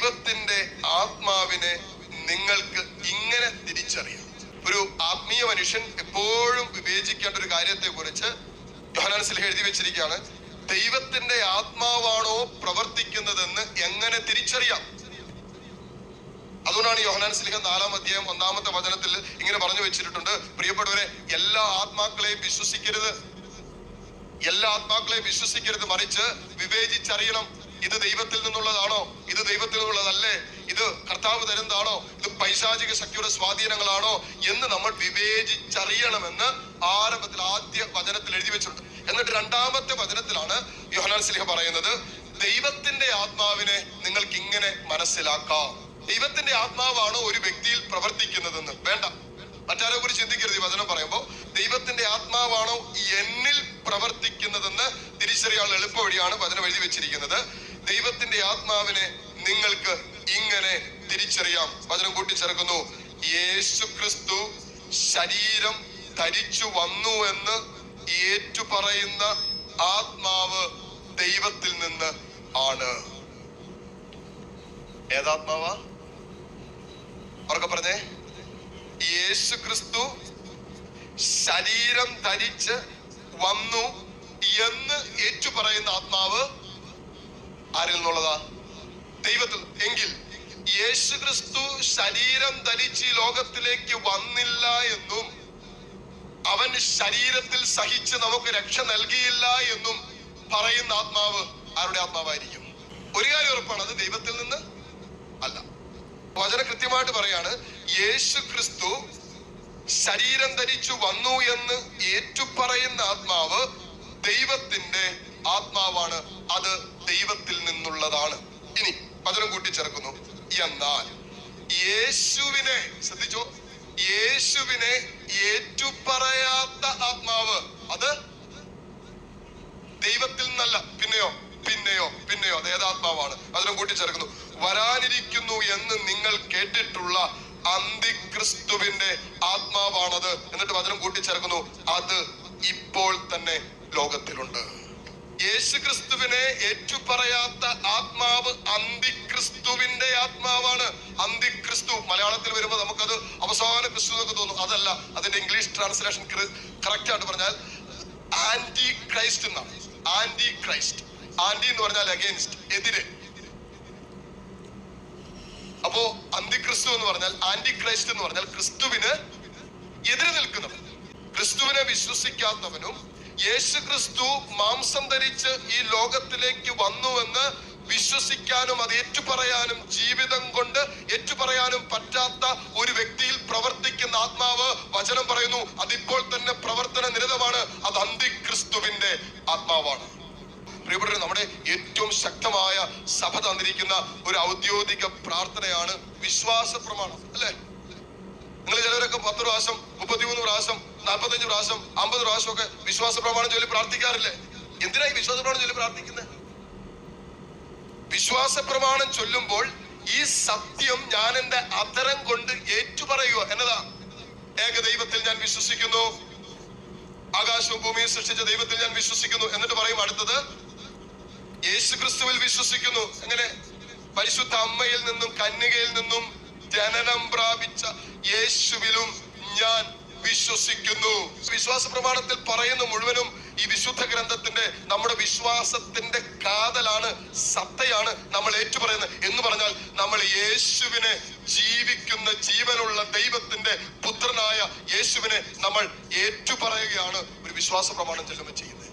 ദൈവത്തിന്റെ ആത്മാവിനെ നിങ്ങൾക്ക് ഇങ്ങനെ തിരിച്ചറിയാം. ഒരു ആത്മീയ മനുഷ്യൻ എപ്പോഴും വിവേചിക്കേണ്ട ഒരു കാര്യത്തെ കുറിച്ച് യോഹനാൻസിൽ എഴുതി വെച്ചിരിക്കുകയാണ്. ദൈവത്തിന്റെ ആത്മാവാണോ പ്രവർത്തിക്കുന്നതെന്ന് എങ്ങനെ തിരിച്ചറിയാം? അതുകൊണ്ടാണ് യോഹനാൻ സ്ലിഹ നാലാം അധ്യായം ഒന്നാമത്തെ വചനത്തിൽ ഇങ്ങനെ പറഞ്ഞു വെച്ചിട്ടുണ്ട്. പ്രിയപ്പെട്ടവരെ എല്ലാ ആത്മാക്കളെയും വിശ്വസിക്കരുത്. എല്ലാ ആത്മാക്കളെയും വിശ്വസിക്കരുത് മറിച്ച് വിവേചിച്ചറിയണം. ഇത് ദൈവത്തിൽ നിന്നുള്ളതാണോ? ഇത് ദൈവത്തിൽ നിന്നുള്ളതല്ലേ? ഇത് കർത്താവ് തരുന്നതാണോ? ഇത് പൈശാചിക ശക്തിയുടെ സ്വാധീനങ്ങളാണോ? എന്ന് നമ്മൾ വിവേചിച്ചറിയണമെന്ന് ആരംഭത്തിൽ ആദ്യ വചനത്തിൽ എഴുതി വെച്ചിട്ടുണ്ട്. എന്നിട്ട് രണ്ടാമത്തെ വചനത്തിലാണ് യോഹനാൻ സ്ലിഹ പറയുന്നത് ദൈവത്തിന്റെ ആത്മാവിനെ നിങ്ങൾക്ക് ഇങ്ങനെ മനസ്സിലാക്കാം. ദൈവത്തിന്റെ ആത്മാവാണ് ഒരു വ്യക്തിയിൽ പ്രവർത്തിക്കുന്നതെന്ന്. വേണ്ട. മറ്റാരെ കുറിച്ച് ചിന്തിക്കരുത് ഈ വചനം പറയുമ്പോൾ. ദൈവത്തിന്റെ ആത്മാവാണോ എന്നിൽ പ്രവർത്തിക്കുന്നതെന്ന് തിരിച്ചറിയാനുള്ള എളുപ്പ വഴിയാണ് വചനം എഴുതി വെച്ചിരിക്കുന്നത്. ദൈവത്തിന്റെ ആത്മാവിനെ നിങ്ങൾക്ക് ഇങ്ങനെ തിരിച്ചറിയാം. വചനം കൂട്ടിച്ചേർക്കുന്നു. യേശു ക്രിസ്തു ശരീരം ധരിച്ചു വന്നു എന്ന് ഏറ്റുപറയുന്ന ആത്മാവ് ദൈവത്തിൽ നിന്ന് ആണ്. ഏതാത്മാവാ? പറഞ്ഞേ? യേശു ക്രിസ്തു ശരീരം ധരിച്ച് വന്നു എന്ന് ഏറ്റുപറയുന്ന ആത്മാവ് ആരിൽ നിന്നുള്ളതാ? ദൈവത്തിൽ എങ്കിൽ യേശു ക്രിസ്തു ശരീരം ധരിച്ച് ലോകത്തിലേക്ക് വന്നില്ല എന്നും അവൻ ശരീരത്തിൽ സഹിച്ച് നമുക്ക് രക്ഷ നൽകിയില്ല എന്നും പറയുന്ന ആത്മാവ് ആരുടെ ആത്മാവായിരിക്കും? ഒരു കാര്യം ഉറപ്പാണ് അത് ദൈവത്തിൽ നിന്ന് അല്ല. വചന കൃത്യമായിട്ട് പറയാണ് യേശു ക്രിസ്തു ശരീരം ധരിച്ചു വന്നു എന്ന് ഏറ്റുപറയുന്ന ആത്മാവ് ദൈവത്തിന്റെ ആത്മാവാണ്. അത് ദൈവത്തിൽ നിന്നുള്ളതാണ്. ഇനി പകരം കൂട്ടിച്ചേർക്കുന്നു. എന്നാൽ യേശുവിനെ ശ്രദ്ധിച്ചോ? യേശുവിനെ ഏറ്റുപറയാത്ത ആത്മാവ് അത് ദൈവത്തിൽ നിന്നല്ല പിന്നെയോ പിന്നെയോ പിന്നെയോ അത് ഏതാത്മാവാണ് അതിനും കൂട്ടിച്ചേർക്കുന്നു. വരാനിരിക്കുന്നു എന്ന് നിങ്ങൾ കേട്ടിട്ടുള്ള അന്തിക്രിസ്തുവിന്റെ ആത്മാവാണത്. എന്നിട്ട് വചനം കൂട്ടിച്ചേർക്കുന്നു. അത് ഇപ്പോൾ തന്നെ ലോകത്തിലുണ്ട്. യേശു ക്രിസ്തുവിനെ ഏറ്റുപറയാത്ത ആത്മാവ് അന്തിക്രിസ്തുവിന്റെ ആത്മാവാണ്. അന്തിക്രിസ്തു. മലയാളത്തിൽ വരുമ്പോൾ നമുക്കത് അവസാന ക്രിസ്തു എന്നൊക്കെ തോന്നും. അതല്ല അതിന്റെ ഇംഗ്ലീഷ് ട്രാൻസ്ലേഷൻ കറക്റ്റ് ആയിട്ട് പറഞ്ഞാൽ ആന്റി ക്രൈസ്റ്റ് എന്നാണ്. ആന്റി ക്രൈസ്റ്റ് ആന്റി എന്ന് പറഞ്ഞാൽ അഗേൻസ്റ്റ് എതിരെ. അപ്പോ അന്തിക്രിസ്തു എന്ന് പറഞ്ഞാൽ ആന്റി ക്രൈസ്റ്റ് എന്ന് പറഞ്ഞാൽ ക്രിസ്തുവിന് എതിരെ നിൽക്കുന്നവൻ. ക്രിസ്തുവിനെ വിശ്വസിക്കാത്തവനും യേശു ക്രിസ്തു മാംസം ധരിച്ച് ഈ ലോകത്തിലേക്ക് വന്നുവെന്ന് വിശ്വസിക്കാനും അത് ഏറ്റുപറയാനും ജീവിതം കൊണ്ട് ഏറ്റുപറയാനും പറ്റാത്ത ഒരു വ്യക്തിയിൽ പ്രവർത്തിക്കുന്ന ആത്മാവ് വചനം പറയുന്നു അതിപ്പോൾ തന്നെ പ്രവർത്തന നിരതമാണ് അത് അന്തിക്രിസ്തുവിന്റെ ആത്മാവാണ്. നമ്മുടെ ഏറ്റവും ശക്തമായ സഭ തന്നിരിക്കുന്ന ഒരു ഔദ്യോഗിക പ്രാർത്ഥനയാണ് വിശ്വാസ പ്രമാണം അല്ലേ? നിങ്ങൾ ചിലരൊക്കെ പത്ത് പ്രാവശ്യം മുപ്പത്തിമൂന്ന് പ്രാവശ്യം നാൽപ്പത്തഞ്ച് പ്രാവശ്യം അമ്പത് പ്രാവശ്യം ഒക്കെ വിശ്വാസ പ്രമാണം ചൊല്ലി പ്രാർത്ഥിക്കാറില്ലേ? എന്തിനാ ഈ വിശ്വാസ പ്രമാണം ചൊല്ലി പ്രാർത്ഥിക്കുന്നത് വിശ്വാസ പ്രമാണം ചൊല്ലുമ്പോൾ ഈ സത്യം ഞാൻ എന്റെ അധരം കൊണ്ട് ഏറ്റുപറയുക എന്നതാ. ഏക ദൈവത്തിൽ ഞാൻ വിശ്വസിക്കുന്നു. ആകാശവും ഭൂമിയും സൃഷ്ടിച്ച ദൈവത്തിൽ ഞാൻ വിശ്വസിക്കുന്നു. എന്നിട്ട് പറയും അടുത്തത് യേശു ക്രിസ്തുവിൽ വിശ്വസിക്കുന്നു. എങ്ങനെ? പരിശുദ്ധ അമ്മയിൽ നിന്നും കന്യകയിൽ നിന്നും ജനനം പ്രാപിച്ച യേശുവിലും ഞാൻ വിശ്വസിക്കുന്നു. വിശ്വാസ പ്രമാണത്തിൽ പറയുന്ന മുഴുവനും ഈ വിശുദ്ധ ഗ്രന്ഥത്തിന്റെ നമ്മുടെ വിശ്വാസത്തിന്റെ കാതലാണ് സത്തയാണ് നമ്മൾ ഏറ്റുപറയുന്നത്. എന്ന് പറഞ്ഞാൽ നമ്മൾ യേശുവിനെ ജീവിക്കുന്ന ജീവനുള്ള ദൈവത്തിന്റെ പുത്രനായ യേശുവിനെ നമ്മൾ ഏറ്റുപറയുകയാണ് ഒരു വിശ്വാസ പ്രമാണം ചെല്ലുമ്പോൾ ചെയ്യുന്നത്.